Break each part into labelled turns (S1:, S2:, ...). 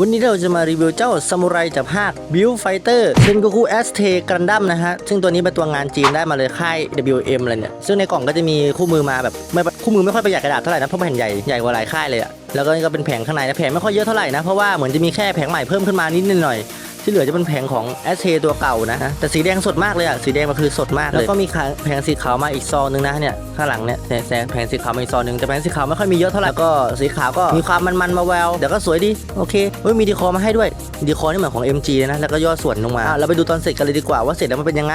S1: วันนี้เราจะมารีวิวเจ้าซามูไรจากภาคบิลไฟเตอร์เซนโกคุแอสเทกันดั้มนะฮะ ซึ่งตัวนี้เป็นตัวงานจีนได้มาเลยค่าย WM เลยเนี่ย ซึ่งในกล่องก็จะมีคู่มือมาแบบไม่คู่มือไม่ค่อยประหยัดกระดาษเท่าไหร่นะ เพราะแผ่นใหญ่ใหญ่กว่าหลายค่ายเลยอะแล้วก็นี่ก็เป็นแผงข้างในนะแผงไม่ค่อยเยอะเท่าไหร่นะ เพราะว่าเหมือนจะมีแค่แผงใหม่เพิ่มขึ้นมานิดหน่อย ที่เหลือจะเป็นแผงของแอสเทตัวเก่านะนะแต่สีแดงสดมากเลยอะสีแดงมันคือสดมากเลยแล้วก็มีขาแผงสีขาวมาอีกซองนึงนะเนี่ยข้างหลังเนี่ยแผงแผงสีขาวมาอีกซองนึงแต่แผงสีขาวไม่ค่อยมีเยอะเท่าไหร่แล้วก็สีขาวก็มีความมันๆมาแววเดี๋ยวก็สวยดีโอเคเฮ้ยมีดีคอมาให้ด้วยดีคอนี่เหมือนของ MG เลยนะแล้วก็ย่อส่วนลงมาอะเราไปดูตอนเสร็จกันเลยดีกว่าว่าเสร็จแล้วมันเป็นยังไง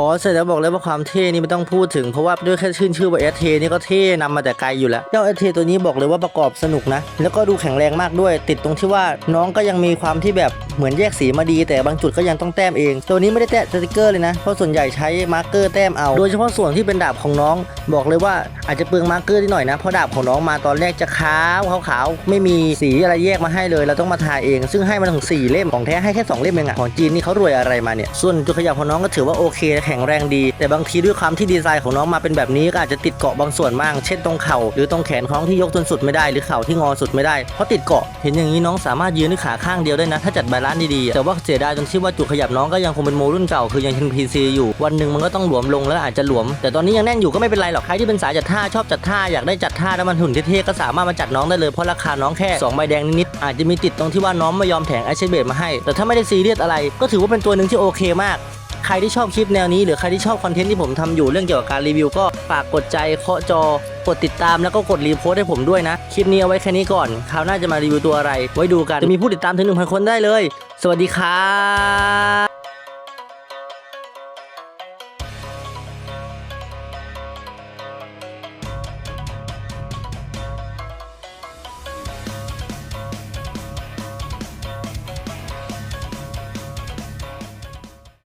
S1: พอเสร็จแล้วบอกเลยว่าความเท่นี่ไม่ต้องพูดถึงเพราะว่าด้วยแค่ชื่นชื่อว่าเอสเทนี่ก็เท่นำมาแต่ไกลอยู่แล้ว เจ้าเอสเทตัวนี้บอกเลยว่าประกอบสนุกนะ แล้วก็ดูแข็งแรงมากด้วย ติดตรงที่ว่าน้องก็ยังมีความที่แบบเหมือนแยกสีมาดี แต่บางจุดก็ยังต้องแต้มเอง ตัวนี้ไม่ได้แตะสติกเกอร์เลยนะ เพราะส่วนใหญ่ใช้มาร์กเกอร์แต้มเอา โดยเฉพาะส่วนที่เป็นดาบของน้อง บอกเลยว่าอาจจะเปลืองมาร์กเกอร์นิดหน่อยนะเพราะดาบของน้องมาตอนแรกจะขาวขาวๆไม่มีสีอะไรแยกมาให้เลยเราต้องมาทาเอง ซึ่งให้มาถึงสี่เล่มของแท้ให้แค่สองเล่มเองอะของจีนนี่เขารวยอะไรมาเนี่ยส่วนจุดขยับของน้องก็ถือว่าโอเคแข็งแรงดี แต่บางทีด้วยความที่ดีไซน์ของน้องมาเป็นแบบนี้ก็อาจจะติดเกาะบางส่วนบ้างเช่นตรงเข่าหรือตรงแขนของที่ยกจนสุดไม่ได้หรือเข่าที่งอสุดไม่ได้เพราะติดเกาะเห็นอย่างนี้น้องสามารถยืนด้วยขาข้างเดียวได้นะถ้าจัดบาลานซ์ดีๆแต่ว่าเสียดายตรงที่ว่าจุดขยับน้องก็ยังคงเป็นโมรุ่นเก่าคือยังเป็น PC อยู่วันหนึ่งมันก็ต้องหลวมลงแล้วอาจจะหลวม แต่ตอนนี้ยังแน่นอยู่ก็ไม่เป็นไรหรอกใครที่เป็นสายจัดท่าชอบจัดท่าอยากได้จัดท่าแล้วมันหุ่นเท่ๆก็สามารถมาจัดน้องได้เลยเพราะราคาน้องแค่สองใบแดงนิดๆอาจจะมีติดตรงที่ว่าน้องไม่ยอมแถงไอเชเบตมาให้ แต่ถ้าไม่ได้ซีเรียสอะไร ก็ถือว่าเป็นตัวหนึ่งที่โอเคมาก ใครที่ชอบคลิปแนวนี้หรือใครที่ชอบคอนเทนต์ที่ผมทำอยู่เรื่องเกี่ยวกับการรีวิวก็ฝากกดใจเคาะจอกดติดตามแล้วก็กดรีโพสต์ให้ผมด้วยนะ คลิปนี้เอาไว้แค่นี้ก่อน คราวหน้าจะมารีวิวตัวอะไร ไว้ดูกัน จะมีผู้ติดตามถึง 1,000 คนได้เลย สวัสดีครับ